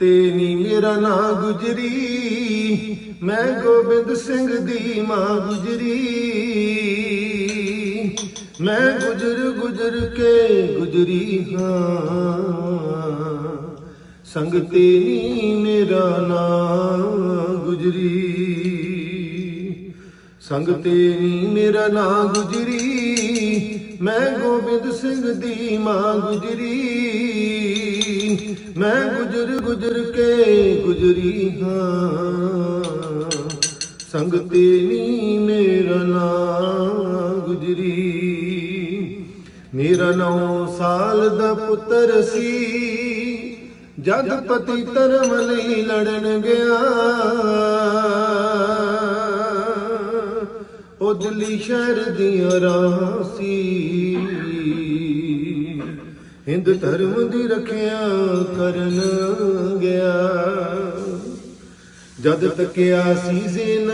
ਤੇ ਨੀ ਮੇਰਾ ਨਾਂ ਗੁਜਰੀ, ਮੈਂ ਗੋਬਿੰਦ ਸਿੰਘ ਦੀ ਮਾਂ ਗੁਜਰੀ। ਮੈਂ ਗੁਜਰ ਗੁਜਰ ਕੇ ਗੁਜਰੀ ਹਾਂ ਸੰਗ ਤੇਰੀ ਮੇਰਾ ਨਾਂ ਗੁਜਰੀ। ਸੰਗ ਤੇ ਮੇਰਾ ਨਾਂ ਗੁਜਰੀ, ਮੈਂ ਗੋਬਿੰਦ ਸਿੰਘ ਦੀ ਮਾਂ ਗੁਜਰੀ। ਮੈਂ ਗੁਜਰ ਗੁਜਰ ਕੇ ਗੁਜਰੀ ਹਾਂ। ਸੰਗ ਤੇ ਨੀ ਮੇਰਾ ਨਾਂ ਗੁਜਰੀ। ਮੇਰਾ ਨੌ ਸਾਲ ਦਾ ਪੁੱਤਰ ਸੀ। ਜਦ ਪਤੀ ਧਰਮ ਲਈ ਲੜਨ ਗਿਆ। ਉਹ ਦਿੱਲੀ ਸ਼ਹਿਰ ਦੀਆਂ ਰਾਹਾਂ ਸੀ। ਹਿੰਦ ਧਰਮ ਦੀ ਰੱਖਿਆ ਕਰਨ ਗਿਆ। ਜਦ ਤੱਕਿਆ ਸੀ ਜ਼ੇਨ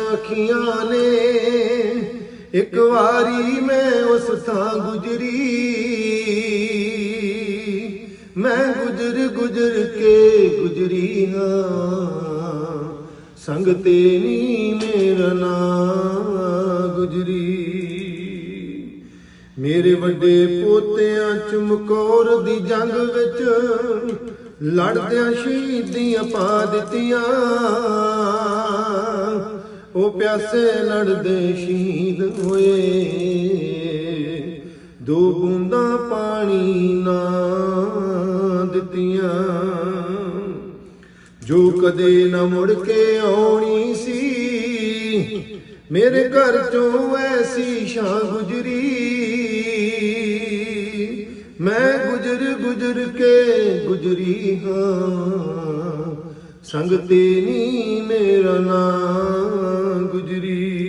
ਨੇ, ਇੱਕ ਵਾਰੀ ਮੈਂ ਉਸ ਥਾਂ ਗੁਜਰੀ। ਮੈਂ ਗੁਜਰ ਗੁਜਰ ਕੇ ਗੁਜਰੀ ਹਾਂ। ਸੰਗ ਤੇ ਮੇਰਾ ਨਾਂ ਮੇਰੇ ਵੱਡੇ ਪੋਤਿਆਂ ਚਮਕੌਰ ਦੀ ਜੰਗ ਵਿੱਚ ਲੜਦਿਆਂ ਸ਼ਹੀਦੀਆਂ ਪਾ ਦਿੱਤੀਆਂ। ਉਹ ਪਿਆਸੇ ਲੜਦੇ ਸ਼ਹੀਦ ਹੋਏ। ਦੋ ਬੂੰਦਾਂ ਪਾਣੀ ਨਾ ਦਿੱਤੀਆਂ। ਜੋ ਕਦੇ ਨਾ ਮੁੜ ਕੇ ਆਉਣੀ ਸੀ, ਮੇਰੇ ਘਰ ਚੋਂ ਐਸੀ ਸ਼ਾਂ ਗੁਜਰੀ। ਗੁਜਰ ਗੁਜਰ ਕੇ ਗੁਜਰੀ ਹਾਂ। ਸੰਗ ਤੇ ਨੀ ਮੇਰਾ ਨਾਂ ਗੁਜਰੀ।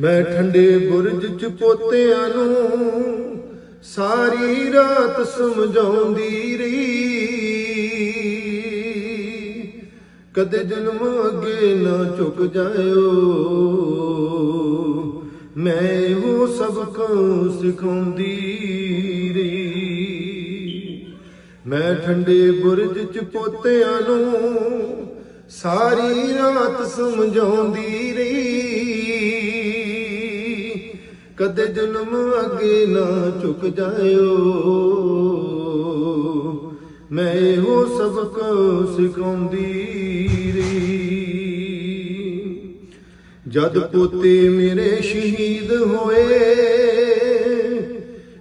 ਮੈਂ ਠੰਡੇ ਬੁਰਜ ਚ ਪੋਤਿਆਂ ਨੂੰ ਸਾਰੀ ਰਾਤ ਸਮਝਾਉਂਦੀ ਰਹੀ। ਕਦੇ ਜਨਮ ਅੱਗੇ ਨਾ ਝੁਕ ਜਾਇਓ। ਮੈਂ ਉਹ ਸਬਕ ਸਿਖਾਉਂਦੀ ਰਹੀ। ਮੈਂ ਠੰਡੇ ਬੁਰਜ ਚ ਪੋਤਿਆਂ ਨੂੰ ਸਾਰੀ ਰਾਤ ਸਮਝਾਉਂਦੀ ਰਹੀ। ਕਦੇ ਜਨਮ ਅੱਗੇ ਨਾ ਝੁਕ ਜਾਇਓ। ਮੈਂ ਉਹ ਸਬਕ ਸਿਖਾਉਂਦੀ ਰਹੀ। ਜਦ ਪੋਤੇ ਮੇਰੇ ਸ਼ਹੀਦ ਹੋਏ,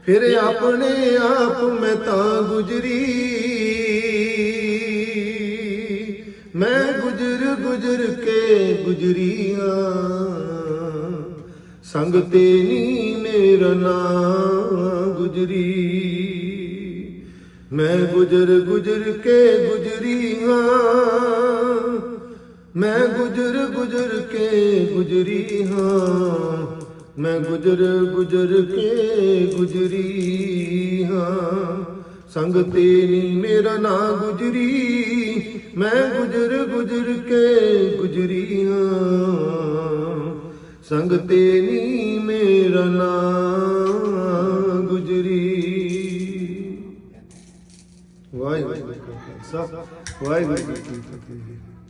ਫਿਰ ਆਪਣੇ ਆਪ ਮੈਂ ਤਾਂ ਗੁਜਰੀ। ਮੈਂ ਗੁਜਰ ਗੁਜਰ ਕੇ ਗੁਜ਼ਰੀਆਂ। ਸੰਗ ਤੇ ਨੀ ਮੇਰਾ ਨਾਂ ਗੁਜਰੀ। ਮੈਂ ਗੁਜਰ ਗੁਜਰ ਕੇ ਗੁਜਰੀ ਹਾਂ ਮੈਂ ਗੁਜਰ ਗੁਜਰ ਕੇ ਗੁਜਰੀ ਹਾਂ। ਮੈਂ ਗੁਜਰ ਗੁਜਰ ਕੇ ਗੁਜਰੀ ਹਾਂ। ਸੰਗ ਤੇਰੀ ਮੇਰਾ ਨਾਂ ਗੁਜਰੀ। ਮੈਂ ਗੁਜਰ ਗੁਜਰ ਕੇ ਗੁਜਰੀ ਹਾਂ। ਸੰਗ ਤੇ ਨੀ ਮੇਰਾ ਨਾਂ ਗੁਜਰੀ। ਵਾਹਿਗੁਰੂ ਜੀ ਕਾ ਖਾਲਸਾ ਵਾਹਿਗੁਰੂ ਜੀ ਕੀ ਫਤਿਹ।